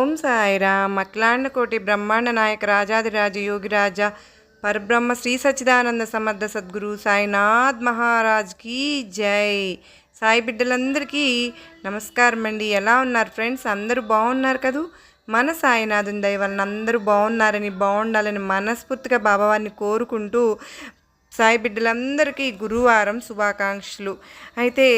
ఓం సాయిరామ్ అఖిలాండకోటి బ్రహ్మాండ నాయక రాజాదిరాజ యోగిరాజ పరబ్రహ్మ శ్రీ సచ్చిదానంద సమర్థ సద్గురు సాయినాథ్ మహారాజ్కి జై. సాయి బిడ్డలందరికీ నమస్కారం అండి. ఎలా ఉన్నారు ఫ్రెండ్స్? అందరూ బాగున్నారు కదూ? మన సాయినాథుని దయ వలన అందరూ బాగున్నారని బాగుండాలని మనస్ఫూర్తిగా బాబావారిని కోరుకుంటూ సాయి బిడ్డలందరికీ గురువారం శుభాకాంక్షలు. అయితే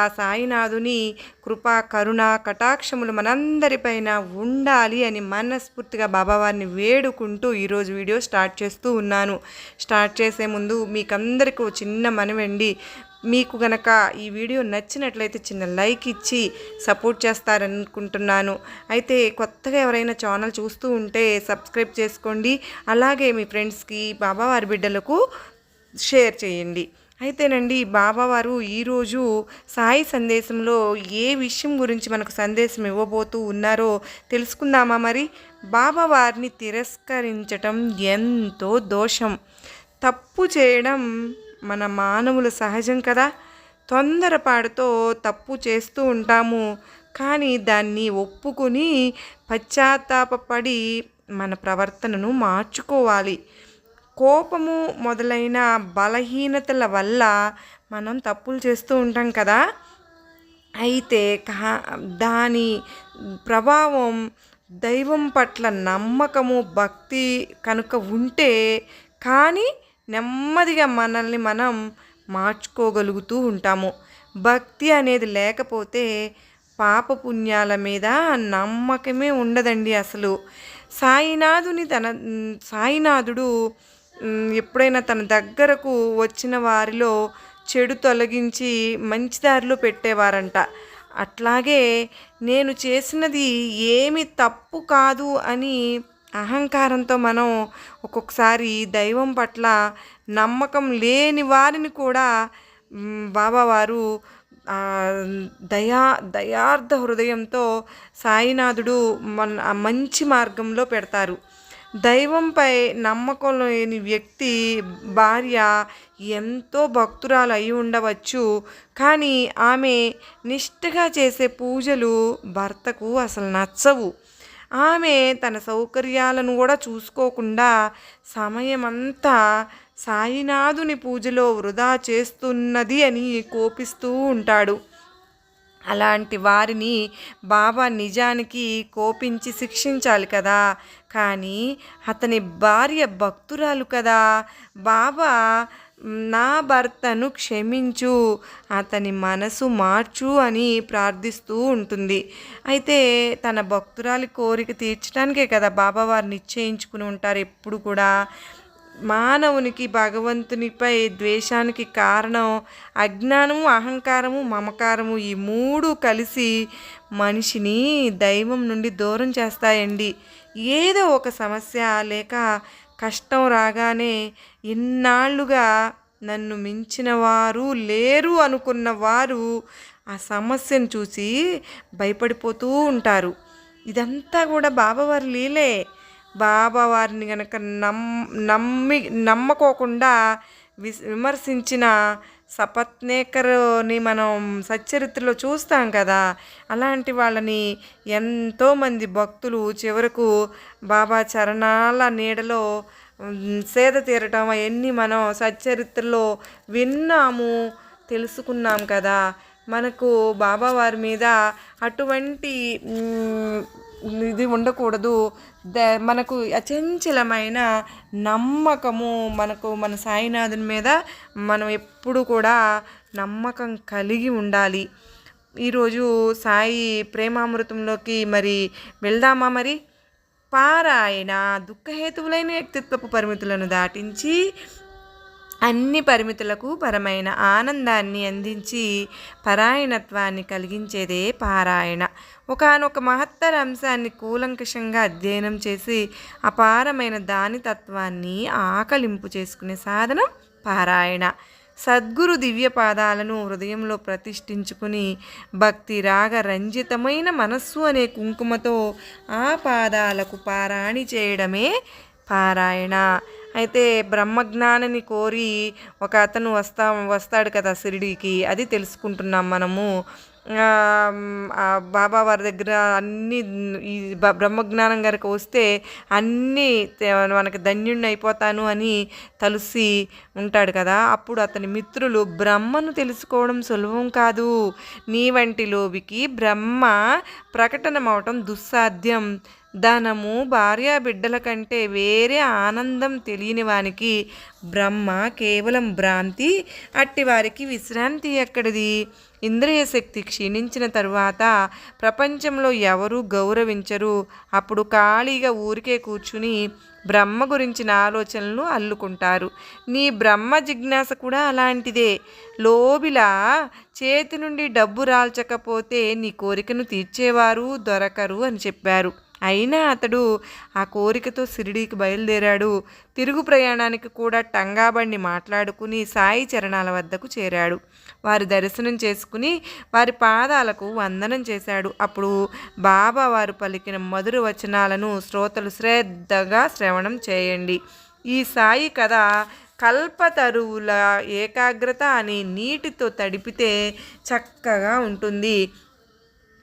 ఆ సాయినాథుని కృపా కరుణ కటాక్షములు మనందరిపైన ఉండాలి అని మనస్ఫూర్తిగా బాబావారిని వేడుకుంటూ ఈరోజు వీడియో స్టార్ట్ చేస్తూ ఉన్నాను. స్టార్ట్ చేసే ముందు మీకందరికీ ఓ చిన్న మనవండి. మీకు గనక ఈ వీడియో నచ్చినట్లయితే చిన్న లైక్ ఇచ్చి సపోర్ట్ చేస్తారనుకుంటున్నాను. అయితే కొత్తగా ఎవరైనా ఛానల్ చూస్తూ ఉంటే సబ్స్క్రైబ్ చేసుకోండి. అలాగే మీ ఫ్రెండ్స్కి బాబావారి బిడ్డలకు షేర్ చేయండి. అయితేనండి బాబావారు ఈరోజు సాయి సందేశంలో ఏ విషయం గురించి మనకు సందేశం ఇవ్వబోతూ ఉన్నారో తెలుసుకుందామా మరి? బాబావారిని తిరస్కరించటం ఎంతో దోషం. తప్పు చేయడం మన మానవుల సహజం కదా? తొందరపాటుతో తప్పు చేస్తూ ఉంటాము. కానీ దాన్ని ఒప్పుకొని పశ్చాత్తాపడి మన ప్రవర్తనను మార్చుకోవాలి. కోపము మొదలైన బలహీనతల వల్ల మనం తప్పులు చేస్తూ ఉంటాం కదా. అయితే కా దాని ప్రభావం దైవం పట్ల నమ్మకము భక్తి కనుక ఉంటే కానీ నెమ్మదిగా మనల్ని మనం మార్చుకోగలుగుతూ ఉంటాము. భక్తి అనేది లేకపోతే పాపపుణ్యాల మీద నమ్మకమే ఉండదండి అసలు. సాయినాథుని తన సాయినాథుడు ఎప్పుడైనా తన దగ్గరకు వచ్చిన వారిలో చెడు తొలగించి మంచి దారిలో పెట్టేవారంట. అట్లాగే నేను చేసినది ఏమి తప్పు కాదు అని అహంకారంతో మనం ఒక్కొక్కసారి దైవం పట్ల నమ్మకం లేని వారిని కూడా బాబావారు దయా దయార్థ హృదయంతో సాయినాథుడు మన మంచి మార్గంలో పెడతారు. దైవంపై నమ్మకం లేని వ్యక్తి భార్య ఎంతో భక్తురాలు అయి ఉండవచ్చు. కానీ ఆమె నిష్ఠగా చేసే పూజలు భర్తకు అసలు నచ్చవు. ఆమె తన సౌకర్యాలను కూడా చూసుకోకుండా సమయమంతా సాయినాథుని పూజలో వృధా చేస్తున్నది అని కోపిస్తూ ఉంటాడు. అలాంటి వారిని బాబా నిజానికి కోపించి శిక్షించాలి కదా. కానీ అతని భార్య భక్తురాలు కదా. బాబా నా భర్తను క్షమించు అతని మనసు మార్చు అని ప్రార్థిస్తూ ఉంటుంది. అయితే తన భక్తురాలి కోరిక తీర్చడానికే కదా బాబా వారు నిశ్చయించుకుని ఉంటారు ఎప్పుడు కూడా. మానవునికి భగవంతునిపై ద్వేషానికి కారణం అజ్ఞానము అహంకారము మమకారము ఈ మూడు కలిసి మనిషిని దైవం నుండి దూరం చేస్తాయండి. ఏదో ఒక సమస్య లేక కష్టం రాగానే ఇన్నాళ్ళుగా నన్ను మించిన వారు లేరు అనుకున్న వారు ఆ సమస్యను చూసి భయపడిపోతూ ఉంటారు. ఇదంతా కూడా బాబావారి లీలే. బాబా వారిని గనక నమ్ నమ్మి నమ్మకోకుండా విమర్శించిన సపత్నేకరుని మనం సచ్చరిత్రలో చూస్తాం కదా అలాంటి వాళ్ళని ఎంతోమంది భక్తులు చివరకు బాబా చరణాల నీడలో సేద తీరటం అవన్నీ మనం సచ్చరిత్రలో విన్నాము తెలుసుకున్నాం కదా. మనకు బాబా వారి మీద అటువంటి ఇది ఉండకూడదు. ద మనకు అచంచలమైన నమ్మకము మనకు మన సాయినాథుని మీద మనం ఎప్పుడు కూడా నమ్మకం కలిగి ఉండాలి. ఈరోజు సాయి ప్రేమామృతంలోకి మరి వెళ్దామా మరి? పారాయణ దుఃఖహేతువులైన వ్యక్తిత్వపు పరిమితులను దాటించి అన్ని పరిమితులకు పరమైన ఆనందాన్ని అందించి పరాయణత్వాన్ని కలిగించేదే పారాయణ. ఒకానొక మహత్తర అంశాన్ని కూలంకషంగా అధ్యయనం చేసి అపారమైన దాని తత్వాన్ని ఆకలింపు చేసుకునే సాధనం పారాయణ. సద్గురు దివ్య పాదాలను హృదయంలో ప్రతిష్ఠించుకుని భక్తి రాగ రంజితమైన మనస్సు అనే కుంకుమతో ఆ పాదాలకు పారాణి చేయడమే పారాయణ అయితే బ్రహ్మజ్ఞానాన్ని కోరి ఒక అతను వస్తా వస్తాడు కదా షిరిడీకి అది తెలుసుకుంటున్నాం మనము. బాబా వారి దగ్గర అన్ని ఈ బ్రహ్మజ్ఞానం గారికి వస్తే అన్నీ మనకి ధన్యుణ్ణి అయిపోతాను అని తలసి ఉంటాడు కదా. అప్పుడు అతని మిత్రులు బ్రహ్మను తెలుసుకోవడం సులభం కాదు. నీ వంటి లోబికి బ్రహ్మ ప్రకటనమవటం దుస్సాధ్యం. ధనము భార్య బిడ్డల కంటే వేరే ఆనందం తెలియని వానికి బ్రహ్మ కేవలం భ్రాంతి అట్టి వారికి విశ్రాంతి ఎక్కడిది? ఇంద్రియ శక్తి క్షీణించిన తరువాత ప్రపంచంలో ఎవరు గౌరవించరు. అప్పుడు ఖాళీగా ఊరికే కూర్చుని బ్రహ్మ గురించిన ఆలోచనలు అల్లుకుంటారు. నీ బ్రహ్మ జిజ్ఞాస కూడా అలాంటిదే. లోబిలా చేతి నుండి డబ్బు రాల్చకపోతే నీ కోరికను తీర్చేవారు దొరకరు అని చెప్పారు. అయినా అతడు ఆ కోరికతో సిరిడీకి బయలుదేరాడు. తిరుగు ప్రయాణానికి కూడా టంగాబండి మాట్లాడుకుని సాయి చరణాల వద్దకు చేరాడు. వారి దర్శనం చేసుకుని వారి పాదాలకు వందనం చేశాడు. అప్పుడు బాబా వారు పలికిన మధుర వచనాలను శ్రోతలు శ్రద్ధగా శ్రవణం చేయండి. ఈ సాయి కథ కల్పతరువుల ఏకాగ్రత అని నీటితో తడిపితే చక్కగా ఉంటుంది.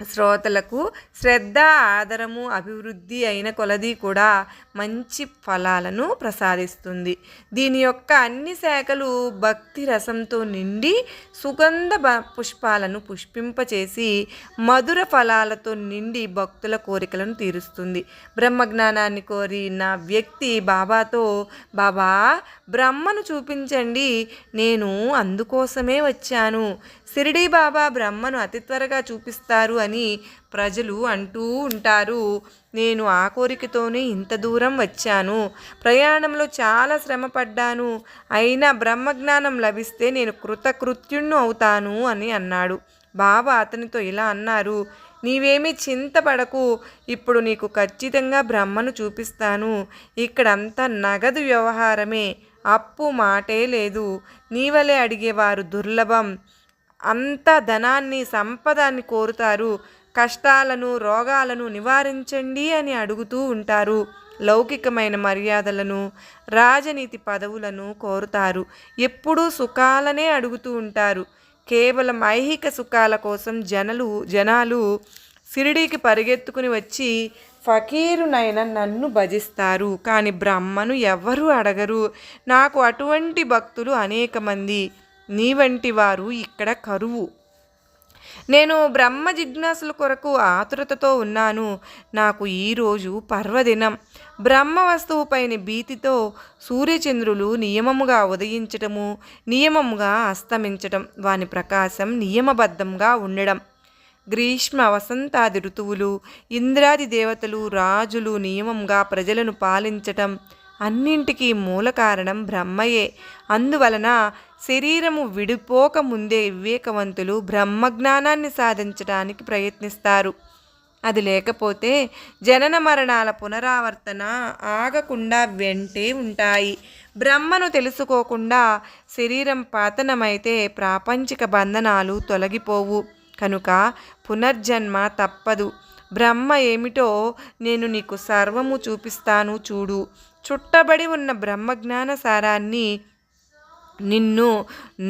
శ్రోతలకు శ్రద్ధ ఆదరము అభివృద్ధి అయిన కొలది కూడా మంచి ఫలాలను ప్రసాదిస్తుంది. దీని యొక్క అన్ని శాఖలు భక్తి రసంతో నిండి సుగంధ బ- పుష్పాలను పుష్పింపచేసి మధుర ఫలాలతో నిండి భక్తుల కోరికలను తీరుస్తుంది. బ్రహ్మజ్ఞానాన్ని కోరిన వ్యక్తి బాబాతో బాబా బ్రహ్మను చూపించండి నేను అందుకోసమే వచ్చాను. షిరిడీ బాబా బ్రహ్మను అతి త్వరగా చూపిస్తారు అని అని ప్రజలు అంటూ ఉంటారు. నేను ఆ కోరికతోనే ఇంత దూరం వచ్చాను. ప్రయాణంలో చాలా శ్రమ పడ్డాను. అయినా బ్రహ్మజ్ఞానం లభిస్తే నేను కృతకృత్యుణ్ణు అవుతాను అని అన్నాడు. బాబా అతనితో ఇలా అన్నారు. నీవేమీ చింతపడకు. ఇప్పుడు నీకు ఖచ్చితంగా బ్రహ్మను చూపిస్తాను. ఇక్కడంతా నగదు వ్యవహారమే. అప్పు మాటే లేదు. నీవలే అడిగేవారు దుర్లభం. అంత ధనాన్ని సంపదాన్ని కోరుతారు. కష్టాలను రోగాలను నివారించండి అని అడుగుతూ ఉంటారు. లౌకికమైన మర్యాదలను రాజనీతి పదవులను కోరుతారు. ఎప్పుడూ సుఖాలనే అడుగుతూ ఉంటారు. కేవలం ఐహిక సుఖాల కోసం జనలు జనాలు సిరిడీకి పరిగెత్తుకుని వచ్చి ఫకీరునైన నన్ను భజిస్తారు. కానీ బ్రహ్మను ఎవ్వరూ అడగరు. నాకు అటువంటి భక్తులు అనేక మంది నీ వంటి వారు ఇక్కడ కరువు. నేను బ్రహ్మ జిజ్ఞాసుల కొరకు ఆతురతతో ఉన్నాను. నాకు ఈరోజు పర్వదినం. బ్రహ్మ వస్తువుపైన భీతితో సూర్యచంద్రులు నియమముగా ఉదయించటము నియమముగా అస్తమించటం వాని ప్రకాశం నియమబద్ధంగా ఉండడం. గ్రీష్మ వసంతాది ఋతువులు ఇంద్రాది దేవతలు రాజులు నియమంగా ప్రజలను పాలించటం అన్నింటికీ మూల కారణం బ్రహ్మయే. అందువలన శరీరము విడిపోక ముందే వివేకవంతులు బ్రహ్మజ్ఞానాన్ని సాధించడానికి ప్రయత్నిస్తారు. అది లేకపోతే జనన మరణాల పునరావర్తన ఆగకుండా వెంటే ఉంటాయి. బ్రహ్మను తెలుసుకోకుండా శరీరం పాతనమైతే ప్రాపంచిక బంధనాలు తొలగిపోవు. కనుక పునర్జన్మ తప్పదు. బ్రహ్మ ఏమిటో నేను నీకు సర్వము చూపిస్తాను చూడు. చుట్టబడి ఉన్న బ్రహ్మజ్ఞాన సారాన్ని నిన్ను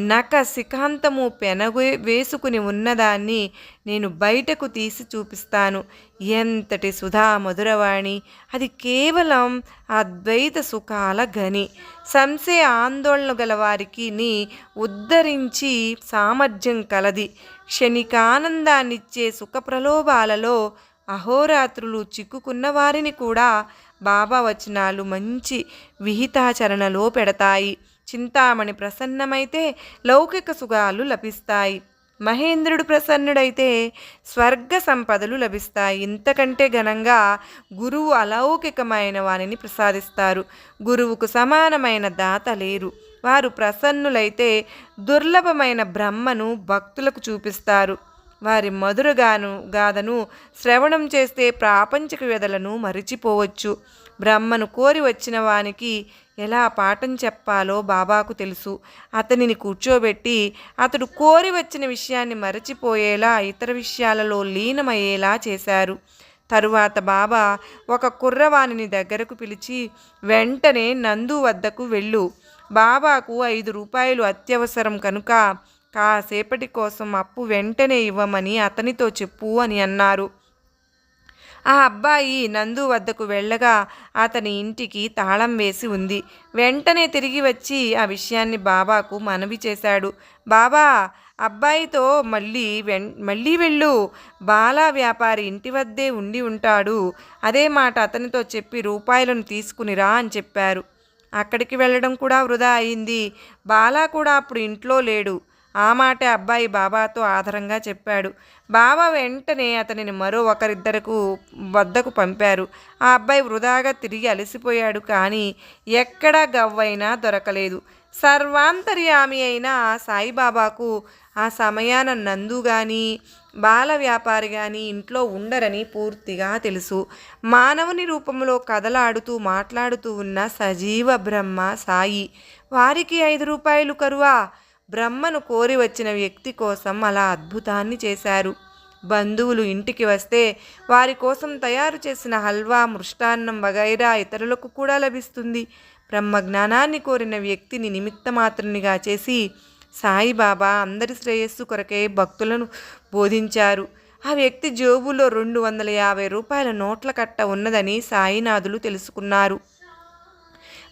నక శిఖాంతము పెనగు వేసుకుని ఉన్నదాన్ని నేను బయటకు తీసి చూపిస్తాను. ఎంతటి సుధా మధురవాణి! అది కేవలం అద్వైత సుఖాల గని సంశయ ఆందోళన గల వారికి నీ ఉద్ధరించి సామర్థ్యం కలది. క్షణికానందాన్నిచ్చే సుఖ ప్రలోభాలలో అహోరాత్రులు చిక్కుకున్న వారిని కూడా బాబా వచనాలు మంచి విహితాచరణలో పెడతాయి. చింతామణి ప్రసన్నమైతే లౌకిక సుఖాలు లభిస్తాయి. మహేంద్రుడు ప్రసన్నుడైతే స్వర్గ సంపదలు లభిస్తాయి. ఇంతకంటే ఘనంగా గురువు అలౌకికమైన వారిని ప్రసాదిస్తారు. గురువుకు సమానమైన దాత లేరు. వారు ప్రసన్నులైతే దుర్లభమైన బ్రహ్మను భక్తులకు చూపిస్తారు. వారి మధురగాను గాథను శ్రవణం చేస్తే ప్రాపంచిక వ్యధలను మరిచిపోవచ్చు. బ్రహ్మను కోరి వచ్చిన వానికి ఎలా పాఠం చెప్పాలో బాబాకు తెలుసు. అతనిని కూర్చోబెట్టి అతడు కోరి వచ్చిన విషయాన్ని మరచిపోయేలా ఇతర విషయాలలో లీనమయ్యేలా చేశారు. తరువాత బాబా ఒక కుర్రవాణిని దగ్గరకు పిలిచి వెంటనే నందు వద్దకు వెళ్ళు. బాబాకు ఐదు రూపాయలు అత్యవసరం కనుక కాసేపటి కోసం అప్పు వెంటనే ఇవ్వమని అతనితో చెప్పు అని అన్నారు. ఆ అబ్బాయి నందు వద్దకు వెళ్ళగా అతని ఇంటికి తాళం వేసి ఉంది. వెంటనే తిరిగి వచ్చి ఆ విషయాన్ని బాబాకు మనవి చేశాడు. బాబా అబ్బాయితో మళ్ళీ వెన్ మళ్ళీ వెళ్ళు. బాలా వ్యాపారి ఇంటి వద్దే ఉండి ఉంటాడు. అదే మాట అతనితో చెప్పి రూపాయలను తీసుకునిరా అని చెప్పారు. అక్కడికి వెళ్ళడం కూడా వృధా అయింది. బాలా కూడా అప్పుడు ఇంట్లో లేడు. ఆ మాట అబ్బాయి బాబాతో ఆధారంగా చెప్పాడు. బాబా వెంటనే అతనిని మరో ఒకరిద్దరకు వద్దకు పంపారు. ఆ అబ్బాయి వృధాగా తిరిగి అలసిపోయాడు కానీ ఎక్కడా గవ్వైనా దొరకలేదు. సర్వాంతర్యామి అయిన ఆ సాయిబాబాకు ఆ సమయాన నందు కానీ బాల వ్యాపారి కానీ ఇంట్లో ఉండరని పూర్తిగా తెలుసు. మానవుని రూపంలో కదలాడుతూ మాట్లాడుతూ ఉన్న సజీవ బ్రహ్మ సాయి వారికి ఐదు రూపాయలు కరువా? బ్రహ్మను కోరి వచ్చిన వ్యక్తి కోసం అలా అద్భుతాన్ని చేశారు. బంధువులు ఇంటికి వస్తే వారి కోసం తయారు చేసిన హల్వా మృష్టాన్నం వగైరా ఇతరులకు కూడా లభిస్తుంది. బ్రహ్మ జ్ఞానాన్ని కోరిన వ్యక్తిని నిమిత్తమాత్రునిగా చేసి సాయిబాబా అందరి శ్రేయస్సు కొరకే భక్తులను బోధించారు. ఆ వ్యక్తి జోబులో రెండు వందల యాభై రూపాయల నోట్ల కట్ట ఉన్నదని సాయినాథులు తెలుసుకున్నారు.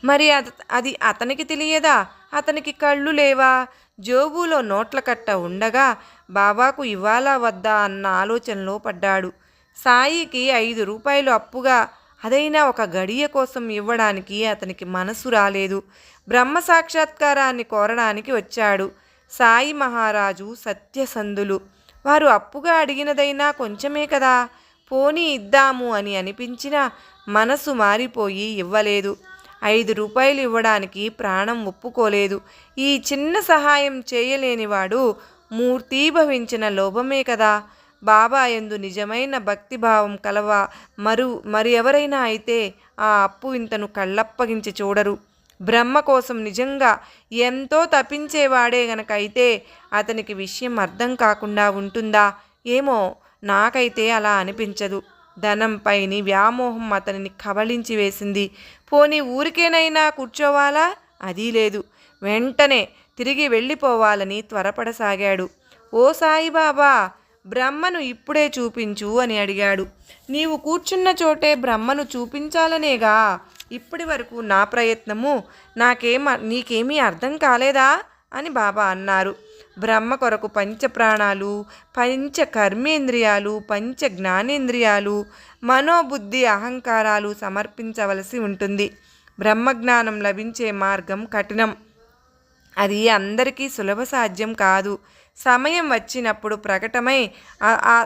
మరి అది అతనికి తెలియదా? అతనికి కళ్ళు లేవా? జోబులో నోట్ల కట్ట ఉండగా బాబాకు ఇవ్వాలా వద్దా అన్న ఆలోచనలో పడ్డాడు. సాయికి ఐదు రూపాయలు అప్పుగా అదైనా ఒక గడియ కోసం ఇవ్వడానికి అతనికి మనసు రాలేదు. బ్రహ్మ సాక్షాత్కారాన్ని కోరడానికి వచ్చాడు. సాయి మహారాజు సత్యసంధులు. వారు అప్పుగా అడిగినదైనా కొంచెమే కదా? పోనీ ఇద్దాము అని అనిపించినా మనసు మారిపోయి ఇవ్వలేదు. ఐదు రూపాయలు ఇవ్వడానికి ప్రాణం ఒప్పుకోలేదు. ఈ చిన్న సహాయం చేయలేనివాడు మూర్తీభవించిన లోభమే కదా. బాబా ఎందు నిజమైన భక్తిభావం కలవ. మరు మరి ఎవరైనా అయితే ఆ అప్పు ఇంతను కళ్ళప్పగించి చూడరు. బ్రహ్మ కోసం నిజంగా ఎంతో తప్పించేవాడే గనక అయితే అతనికి విషయం అర్థం కాకుండా ఉంటుందా? ఏమో నాకైతే అలా అనిపించదు. ధనంపైని వ్యామోహం అతనిని కబళించి వేసింది. పోనీ ఊరికేనైనా కూర్చోవాలా? అది లేదు. వెంటనే తిరిగి వెళ్ళిపోవాలని త్వరపడసాగాడు. ఓ సాయిబాబా బ్రహ్మను ఇప్పుడే చూపించు అని అడిగాడు. నీవు కూర్చున్న చోటే బ్రహ్మను చూపించాలనేగా? ఇప్పటి వరకు నా ప్రయత్నము నాకేం నీకేమీ అర్థం కాలేదా? అని బాబా అన్నారు. బ్రహ్మ కొరకు పంచ ప్రాణాలు పంచ కర్మేంద్రియాలు పంచ జ్ఞానేంద్రియాలు మనోబుద్ధి అహంకారాలు సమర్పించవలసి ఉంటుంది. బ్రహ్మజ్ఞానం లభించే మార్గం కఠినం. అది అందరికీ సులభ సాధ్యం కాదు. సమయం వచ్చినప్పుడు ప్రకటమై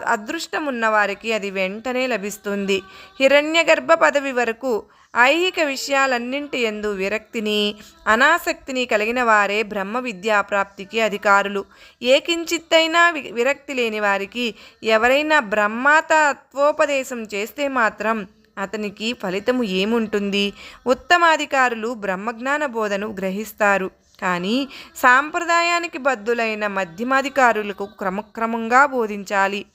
అదృష్టం ఉన్నవారికి అది వెంటనే లభిస్తుంది. హిరణ్యగర్భ పదవి వరకు ఐహిక విషయాలన్నింటి ఎందు విరక్తిని అనాసక్తిని కలిగిన వారే బ్రహ్మ విద్యా ప్రాప్తికి అధికారులు. ఏ కించిత్తైనా వి- విరక్తి లేని వారికి ఎవరైనా బ్రహ్మతత్వోపదేశం చేస్తే మాత్రం అతనికి ఫలితము ఏముంటుంది? ఉత్తమాధికారులు బ్రహ్మజ్ఞాన బోధను గ్రహిస్తారు. కానీ సాంప్రదాయానికి బద్దులైన మధ్యమాధికారులకు క్రమక్రమంగా బోధించాలి.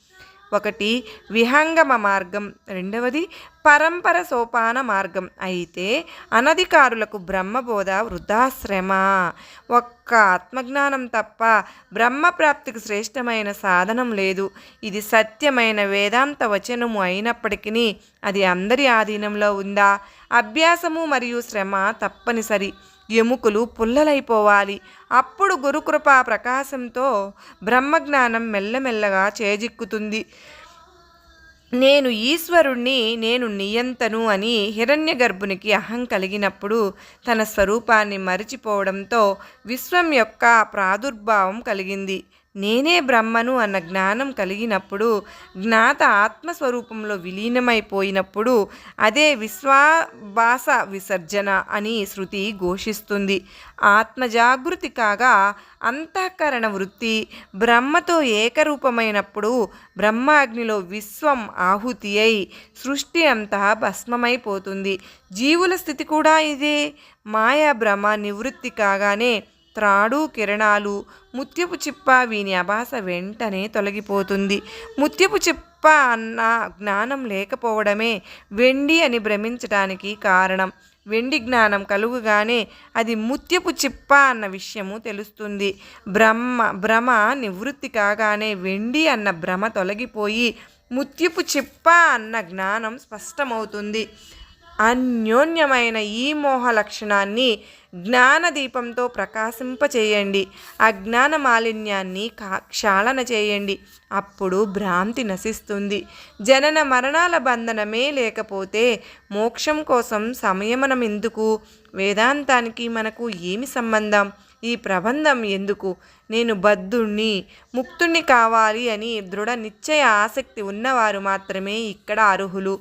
ఒకటి విహంగమ మార్గం రెండవది పరంపర సోపాన మార్గం. అయితే అనధికారులకు బ్రహ్మబోధ వృద్ధాశ్రమ. ఒక్క ఆత్మజ్ఞానం తప్ప బ్రహ్మప్రాప్తికి శ్రేష్టమైన సాధనం లేదు. ఇది సత్యమైన వేదాంత వచనము అయినప్పటికీ అది అందరి ఆధీనంలో ఉందా? అభ్యాసము మరియు శ్రమ తప్పనిసరి. ఎముకలు పుల్లలైపోవాలి. అప్పుడు గురుకృప ప్రకాశంతో బ్రహ్మజ్ఞానం మెల్లమెల్లగా చేజిక్కుతుంది. నేను ఈశ్వరుణ్ణి నేను నియంతను అని హిరణ్య గర్భునికి అహం కలిగినప్పుడు తన స్వరూపాన్ని మరిచిపోవడంతో విశ్వం యొక్క ప్రాదుర్భావం కలిగింది. నేనే బ్రహ్మను అన్న జ్ఞానం కలిగినప్పుడు జ్ఞాత ఆత్మస్వరూపంలో విలీనమైపోయినప్పుడు అదే విశ్వాభాస విసర్జన అని శృతి ఘోషిస్తుంది. ఆత్మజాగృతి కాగా అంతఃకరణ వృత్తి బ్రహ్మతో ఏకరూపమైనప్పుడు బ్రహ్మాగ్నిలో విశ్వం ఆహుతి అయి సృష్టి అంతా భస్మమైపోతుంది. జీవుల స్థితి కూడా ఇదే. మాయా భ్రమ నివృత్తి కాగానే త్రాడు కిరణాలు. ముత్యపు చిప్ప వీని అభాస వెంటనే తొలగిపోతుంది. ముత్యపు చిప్ప అన్న జ్ఞానం లేకపోవడమే వెండి అని భ్రమించటానికి కారణం. వెండి జ్ఞానం కలుగుగానే అది ముత్యపు చిప్ప అన్న విషయము తెలుస్తుంది. బ్రహ్మ భ్రమ నివృత్తి కాగానే వెండి అన్న భ్రమ తొలగిపోయి ముత్యపు చిప్ప అన్న జ్ఞానం స్పష్టమవుతుంది. అన్యోన్యమైన ఈ మోహ లక్షణాన్ని జ్ఞానదీపంతో ప్రకాశింపచేయండి. అజ్ఞాన మాలిన్యాన్ని క్షాళన చేయండి. అప్పుడు భ్రాంతి నశిస్తుంది. జనన మరణాల బంధనమే లేకపోతే మోక్షం కోసం సంయమనం ఎందుకు వేదాంతానికి మనకు ఏమి సంబంధం? ఈ ప్రబంధం ఎందుకు? నేను బద్ధుణ్ణి ముక్తుణ్ణి కావాలి అని దృఢ నిశ్చయ ఆసక్తి ఉన్నవారు మాత్రమే ఇక్కడ అర్హులు.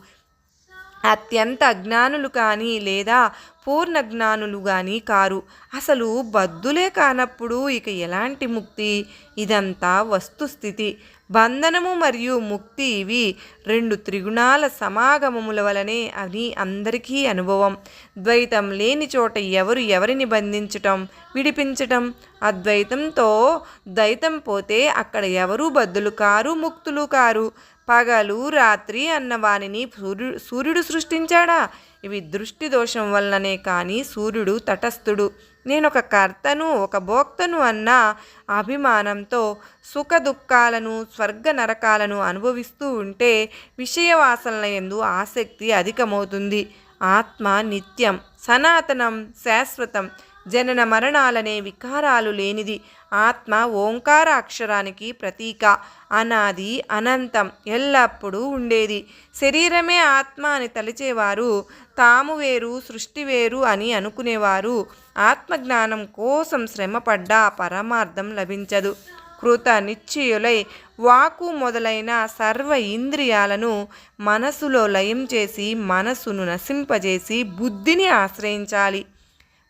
అత్యంత అజ్ఞానులు కానీ లేదా పూర్ణ జ్ఞానులు కానీ కారు. అసలు బద్దులే కానప్పుడు ఇక ఎలాంటి ముక్తి? ఇదంతా వస్తుస్థితి. బంధనము మరియు ముక్తి ఇవి రెండు త్రిగుణాల సమాగమముల వలనే అని అందరికీ అనుభవం. ద్వైతం లేని చోట ఎవరు ఎవరిని బంధించటం? విడిపించటం? అద్వైతంతో ద్వైతం పోతే అక్కడ ఎవరూ బద్దులు కారు ముక్తులు కారు? పగలు రాత్రి అన్న వానిని సూర్యుడు సూర్యుడు సృష్టించాడా? ఇవి దృష్టి దోషం వలననే కానీ సూర్యుడు తటస్థుడు. నేను ఒక కర్తను ఒక భోక్తను అన్న అభిమానంతో సుఖ దుఃఖాలను స్వర్గ నరకాలను అనుభవిస్తూ ఉంటే విషయవాసనల ఎందు ఆసక్తి అధికమవుతుంది. ఆత్మ నిత్యం సనాతనం శాశ్వతం జనన మరణాలనే వికారాలు లేనిది ఆత్మ ఓంకార అక్షరానికి ప్రతీక. అనాది అనంతం ఎల్లప్పుడూ ఉండేది. శరీరమే ఆత్మ అని తలిచేవారు తాము వేరు సృష్టి వేరు అని అనుకునేవారు. ఆత్మజ్ఞానం కోసం శ్రమపడ్డా పరమార్థం లభించదు. కృత నిశ్చయులై వాకు మొదలైన సర్వ ఇంద్రియాలను మనసులో లయం చేసి మనసును నశింపజేసి బుద్ధిని ఆశ్రయించాలి.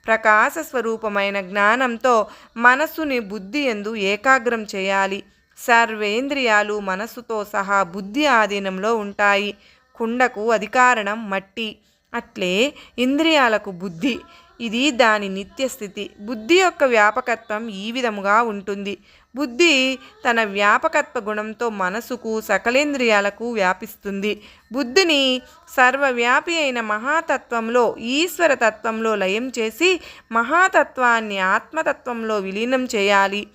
ప్రకాశ స్వరూపమైన జ్ఞానంతో మనస్సుని బుద్ధి ఎందు ఏకాగ్రం చేయాలి. సర్వేంద్రియాలు మనస్సుతో సహా బుద్ధి ఆధీనంలో ఉంటాయి. కుండకు అధికారణం మట్టి. అట్లే ఇంద్రియాలకు బుద్ధి. ఇది దాని నిత్యస్థితి. బుద్ధి యొక్క వ్యాపకత్వం ఈ విధముగా ఉంటుంది. బుద్ధి తన వ్యాపకత్వ గుణంతో మనసుకు సకలేంద్రియాలకు వ్యాపిస్తుంది. బుద్ధిని సర్వవ్యాపి అయిన మహాతత్వంలో ఈశ్వర తత్వంలో లయం చేసి మహాతత్వాన్ని ఆత్మతత్వంలో విలీనం చేయాలి.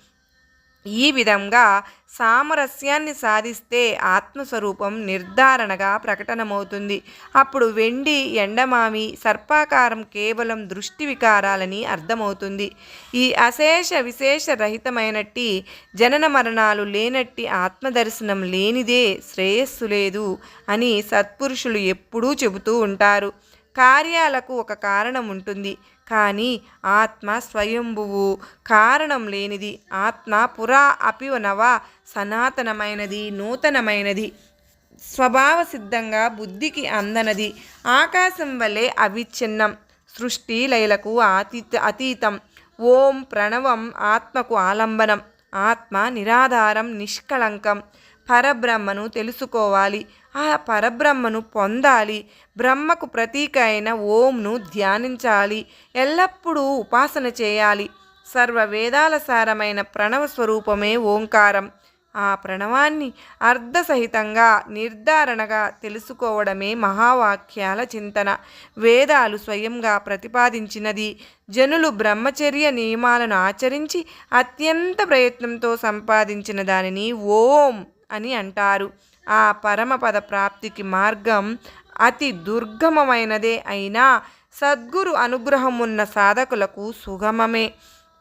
ఈ విధంగా సామరస్యాన్ని సాధిస్తే ఆత్మస్వరూపం నిర్ధారణగా ప్రకటనమవుతుంది. అప్పుడు వెండి ఎండమామి సర్పాకారం కేవలం దృష్టి వికారాలని అర్థమవుతుంది. ఈ అశేష విశేష రహితమైనట్టి జనన మరణాలు లేనట్టి ఆత్మదర్శనం లేనిదే శ్రేయస్సు లేదు అని సత్పురుషులు ఎప్పుడూ చెబుతూ ఉంటారు. కార్యాలకు ఒక కారణం ఉంటుంది. కానీ ఆత్మ స్వయంభువు. కారణం లేనిది ఆత్మ పురా అపివనవ సనాతనమైనది నూతనమైనది. స్వభావ సిద్ధంగా బుద్ధికి అందనది. ఆకాశం వలె అవిచ్ఛిన్నం. సృష్టి లయలకు అతీత అతీతం. ఓం ప్రణవం ఆత్మకు ఆలంబనం. ఆత్మ నిరాధారం నిష్కళంకం. పరబ్రహ్మను తెలుసుకోవాలి. ఆ పరబ్రహ్మను పొందాలి. బ్రహ్మకు ప్రతీక అయిన ఓంను ధ్యానించాలి. ఎల్లప్పుడూ ఉపాసన చేయాలి. సర్వ వేదాల సారమైన ప్రణవ స్వరూపమే ఓంకారం. ఆ ప్రణవాన్ని అర్ధసహితంగా నిర్ధారణగా తెలుసుకోవడమే మహావాక్యాల చింతన. వేదాలు స్వయంగా ప్రతిపాదించినది. జనులు బ్రహ్మచర్య నియమాలను ఆచరించి అత్యంత ప్రయత్నంతో సంపాదించిన దానిని ఓం అని అంటారు. ఆ పరమపద ప్రాప్తికి మార్గం అతి దుర్గమమైనదే అయినా సద్గురు అనుగ్రహం ఉన్న సాధకులకు సుగమమే.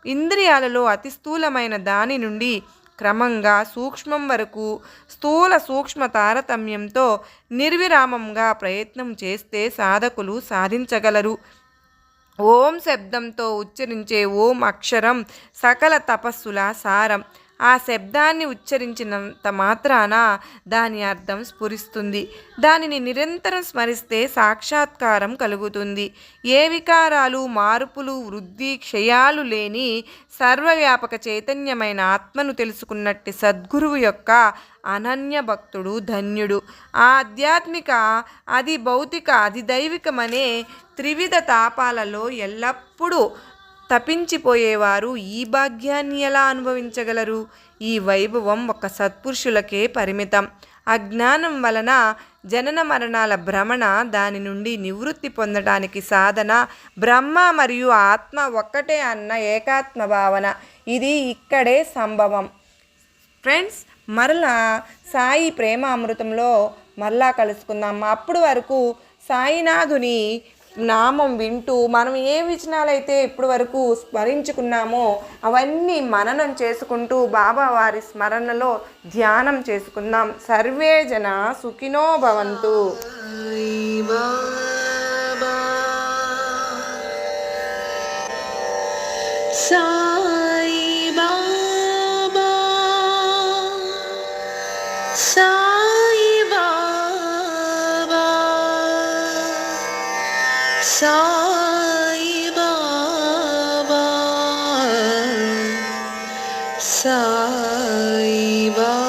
ఇంద్రియాలలో అతి స్థూలమైన దాని నుండి క్రమంగా సూక్ష్మం వరకు స్థూల సూక్ష్మ తారతమ్యంతో నిర్విరామంగా ప్రయత్నం చేస్తే సాధకులు సాధించగలరు. ఓం శబ్దంతో ఉచ్చరించే ఓం అక్షరం సకల తపస్సుల సారం. ఆ శబ్దాన్ని ఉచ్చరించినంత మాత్రాన దాని అర్థం స్ఫురిస్తుంది. దానిని నిరంతరం స్మరిస్తే సాక్షాత్కారం కలుగుతుంది. ఏ వికారాలు మార్పులు వృద్ధి క్షయాలు లేని సర్వవ్యాపక చైతన్యమైన ఆత్మను తెలుసుకున్నట్టి సద్గురువు యొక్క అనన్య భక్తుడు ధన్యుడు. ఆధ్యాత్మిక అది భౌతిక అది దైవికమనే త్రివిధ తాపాలలో ఎల్లప్పుడూ తపించిపోయేవారు ఈ భాగ్యాన్ని ఎలా అనుభవించగలరు? ఈ వైభవం ఒక సత్పురుషులకే పరిమితం. అజ్ఞానం వలన జనన మరణాల భ్రమణ దాని నుండి నివృత్తి పొందడానికి సాధన బ్రహ్మ మరియు ఆత్మ ఒక్కటే అన్న ఏకాత్మ భావన. ఇది ఇక్కడే సంభవం. ఫ్రెండ్స్ మరలా సాయి ప్రేమ అమృతంలో మరలా కలుసుకుందాం. అప్పుడు వరకు సాయినాథుని నామం వింటూ మనం ఏ విచనాలైతే ఇప్పటి వరకు స్మరించుకున్నామో అవన్నీ మననం చేసుకుంటూ బాబా వారి స్మరణలో ధ్యానం చేసుకుందాం. సర్వే జన సుఖినో భవంతు. Sai Baba Sai Sai Baba Sai Baba